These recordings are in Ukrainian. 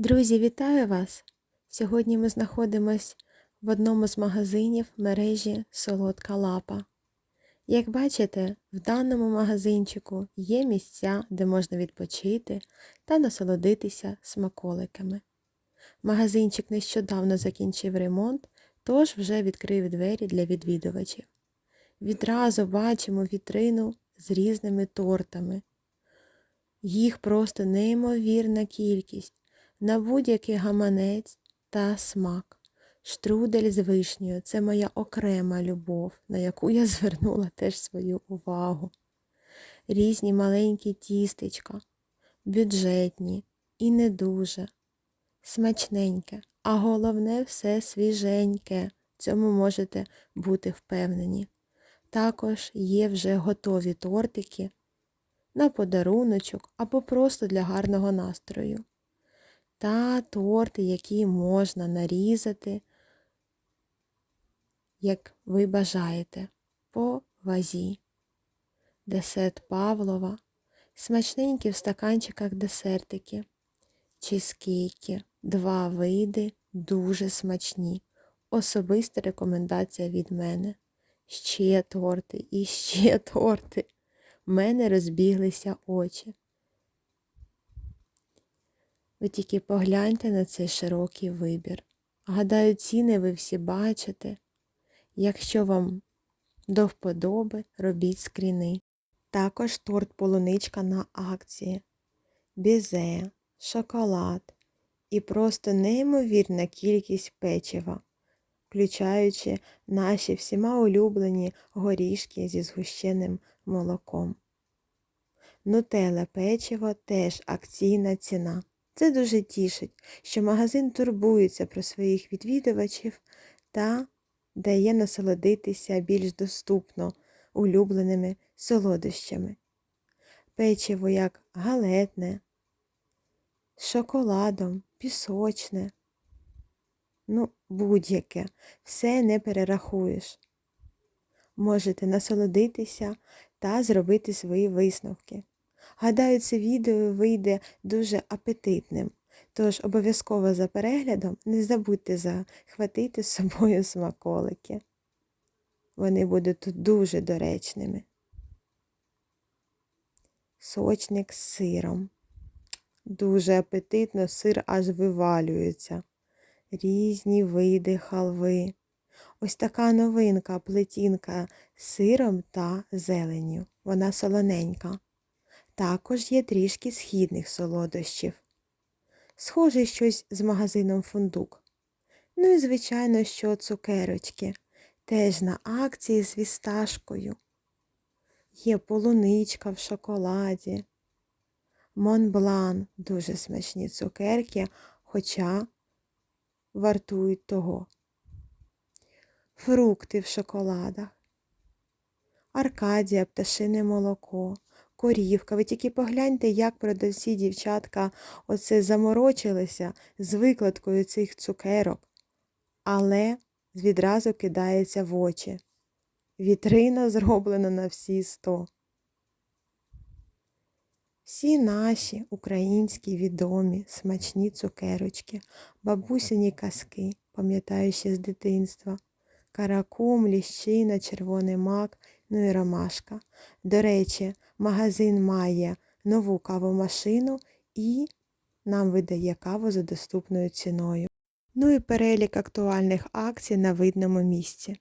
Друзі, вітаю вас! Сьогодні ми знаходимось в одному з магазинів мережі Солодка Лапа. Як бачите, в даному магазинчику є місця, де можна відпочити та насолодитися смаколиками. Магазинчик нещодавно закінчив ремонт, тож вже відкрив двері для відвідувачів. Відразу бачимо вітрину з різними тортами. Їх просто неймовірна кількість на будь-який гаманець та смак. Штрудель з вишнею це моя окрема любов, на яку я звернула теж свою увагу. Різні маленькі тістечка, бюджетні і не дуже, смачненьке, а головне все свіженьке. В цьому можете бути впевнені. Також є вже готові тортики на подаруночок або просто для гарного настрою та торти, які можна нарізати, як ви бажаєте, по вазі. Десерт Павлова, смачненькі в стаканчиках десертики, чизкейки, два види, дуже смачні. Особиста рекомендація від мене. Ще торти і ще торти. В мене розбіглися очі. Ви тільки погляньте на цей широкий вибір. Гадаю, ціни ви всі бачите. Якщо вам до вподоби, робіть скріни. Також торт полуничка на акції, бізе, шоколад і просто неймовірна кількість печива, включаючи наші всіма улюблені горішки зі згущеним молоком. Нутеле печиво теж акційна ціна. Це дуже тішить, що магазин турбується про своїх відвідувачів та дає насолодитися більш доступно улюбленими солодощами. Печиво як галетне, з шоколадом, пісочне, ну, будь-яке, все не перерахуєш. Можете насолодитися та зробити свої висновки. Гадаю, це відео вийде дуже апетитним, тож обов'язково за переглядом не забудьте захватити з собою смаколики. Вони будуть дуже доречними. Сочник з сиром. Дуже апетитно сир аж вивалюється. Різні види халви. Ось така новинка плетінка з сиром та зеленню. Вона солоненька. Також є трішки східних солодощів. Схоже щось з магазином фундук. Ну і, звичайно, що цукерочки, теж на акції з вісташкою. Є полуничка в шоколаді, Монблан дуже смачні цукерки, хоча вартують того. Фрукти в шоколадах, Аркадія, пташине молоко корівка. Ви тільки погляньте, як продавці дівчатка оце заморочилися з викладкою цих цукерок, але відразу кидається в очі. Вітрина зроблена на всі сто. Всі наші українські відомі смачні цукерочки, бабусині казки, пам'ятаю ще з дитинства, каракум, ліщина, червоний мак, ну і ромашка. До речі, магазин має нову кавомашину і нам видає каву за доступною ціною. Ну і перелік актуальних акцій на видному місці.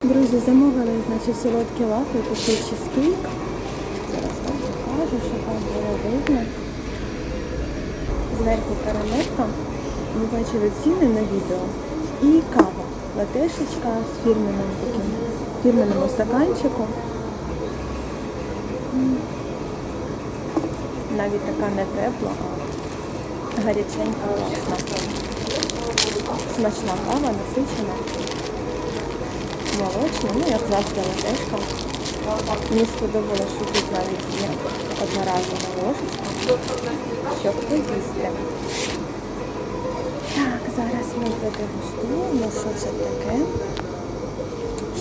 Друзі, замовили, значить, солодкі лапи, такий чизкейк. Зараз вам покажу, щоб вам було видно. Зверху карамелька. Ви бачили ціни на відео. І кава. Латешечка з фірменним таким фірменному стаканчику. Навіть така не тепла, а гаряченька класна. Смачна кава, насичена, молочна, ну як завжди латешка. Мені сподобалося, що тут навіть є одноразова ложечка, щоб поїсти. Так, зараз ми продегустуємо, що це таке.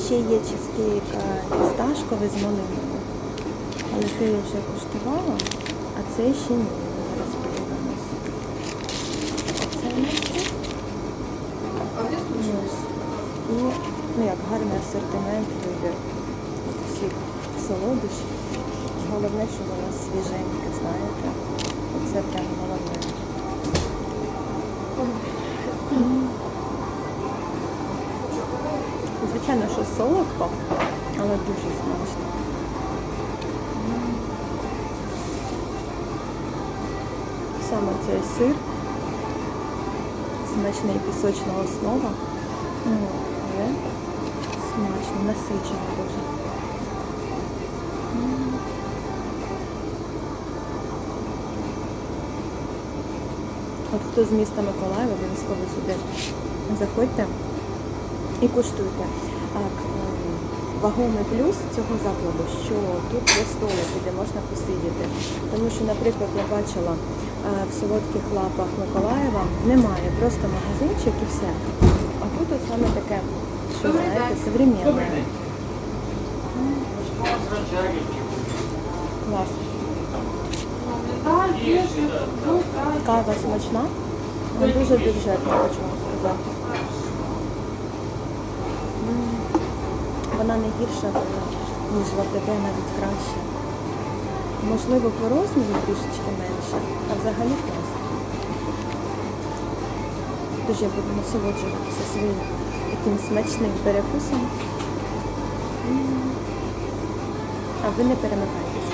Ще є чизкейк фісташковий з малиною. Але ти я вже коштувала, а це ще ні. Зараз подивимося. Оце місце. І ну як гарний асортимент вибір всіх солодощів. Головне, що воно свіженька, знаєте. Оце прям головне. Звичайно, що солодко, але дуже смачно. Саме цей сир, смачний пісочна основа, ну, але смачно, насичено дуже. От хто з міста Миколаєва, обов'язково сюди заходьте і куштуйте. Вагомий плюс цього закладу, що тут є столики, де можна посидіти. Тому що, наприклад, я бачила е, в солодких лапах Миколаєва немає, просто магазинчик і все. А тут от саме таке, що знаєте, современне. Клас. Кава смачна, але дуже бюджетна, хочу вам сказати. Вона не гірша, ніж в АТБ, навіть краще. Можливо, по розміру трішечки менше, а взагалі класно. Тож я буду насолоджуватися своїм таким смачним перекусом. А ви не перемикайтеся.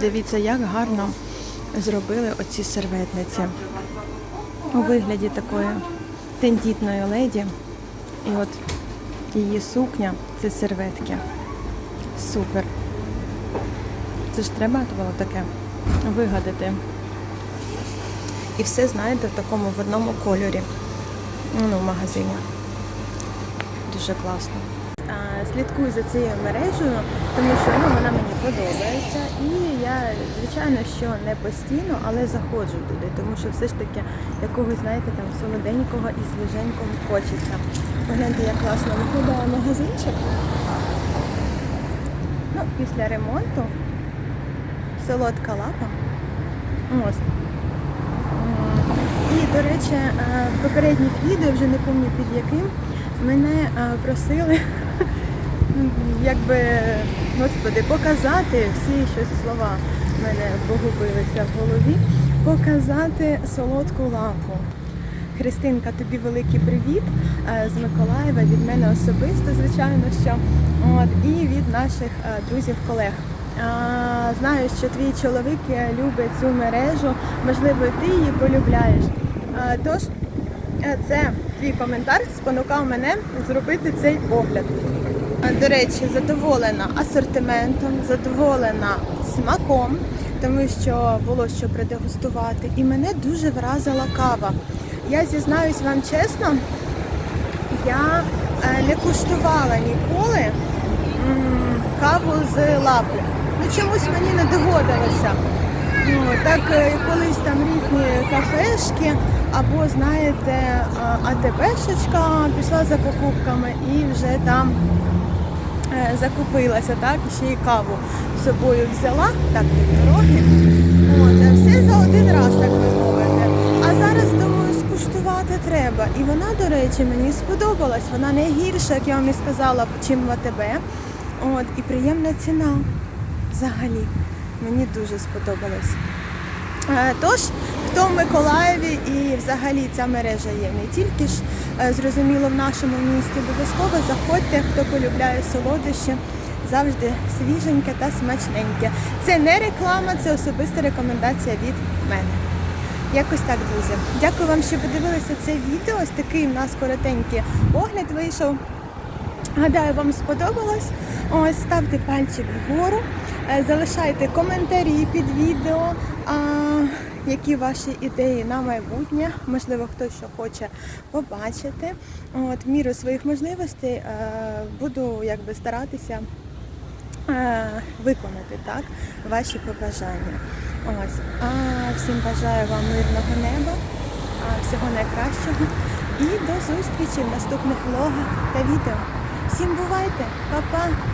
Дивіться, як гарно зробили оці серветниці. У вигляді такої тендітної леді. І от її сукня це серветки. Супер. Це ж треба було таке вигадати. І все, знаєте, в такому в одному кольорі. Ну, в магазині. Дуже класно. Слідкую за цією мережею, тому що ну, вона мені подобається. І я, звичайно, що не постійно, але заходжу туди, тому що все ж таки якогось, знаєте, там солоденького і свіженького хочеться. Погляньте, як класно виглядає магазинчик. Ну, після ремонту солодка лапа. Ось. І, до речі, е, в попередніх відео, вже не пам'ятаю під яким, мене е, просили якби, господи, показати всі щось слова в мене погубилися в голові, показати солодку лапу. Христинка, тобі великий привіт е, з Миколаєва, від мене особисто, звичайно, що от, і від наших е, друзів-колег. Знаю, що твій чоловік е, любить цю мережу, можливо, ти її полюбляєш. Тож, це твій коментар спонукав мене зробити цей огляд. До речі, задоволена асортиментом, задоволена смаком, тому що було що продегустувати. І мене дуже вразила кава. Я зізнаюсь вам чесно, я е, не куштувала ніколи каву з лапи. Ну чомусь мені не доводилося. Ну, так е, колись там різні кафешки, або знаєте, АТБшечка пішла за покупками і вже там закупилася, так, ще й каву з собою взяла, так від дороги. Е, все за один раз, так би мовити. А зараз думаю, скуштувати треба. І вона, до речі, мені сподобалась. Вона не гірша, як я вам і сказала, чим в АТБ. От, і приємна ціна взагалі. Мені дуже сподобалось. Е, Тож, хто в Миколаєві і взагалі ця мережа є не тільки ж е, зрозуміло в нашому місті, обов'язково заходьте, хто полюбляє солодощі, завжди свіженьке та смачненьке. Це не реклама, це особиста рекомендація від мене. Якось так, друзі. Дякую вам, що подивилися це відео. Ось такий в нас коротенький огляд вийшов. Гадаю, вам сподобалось. Ось ставте пальчик вгору, е, залишайте коментарі під відео, а, які ваші ідеї на майбутнє. Можливо, хтось що хоче побачити. От, міру своїх можливостей е, буду якби старатися е, виконати так, ваші побажання. Ось. А всім бажаю вам мирного неба, всього найкращого. І до зустрічі в наступних влогах та відео. Всім бувайте, па-па!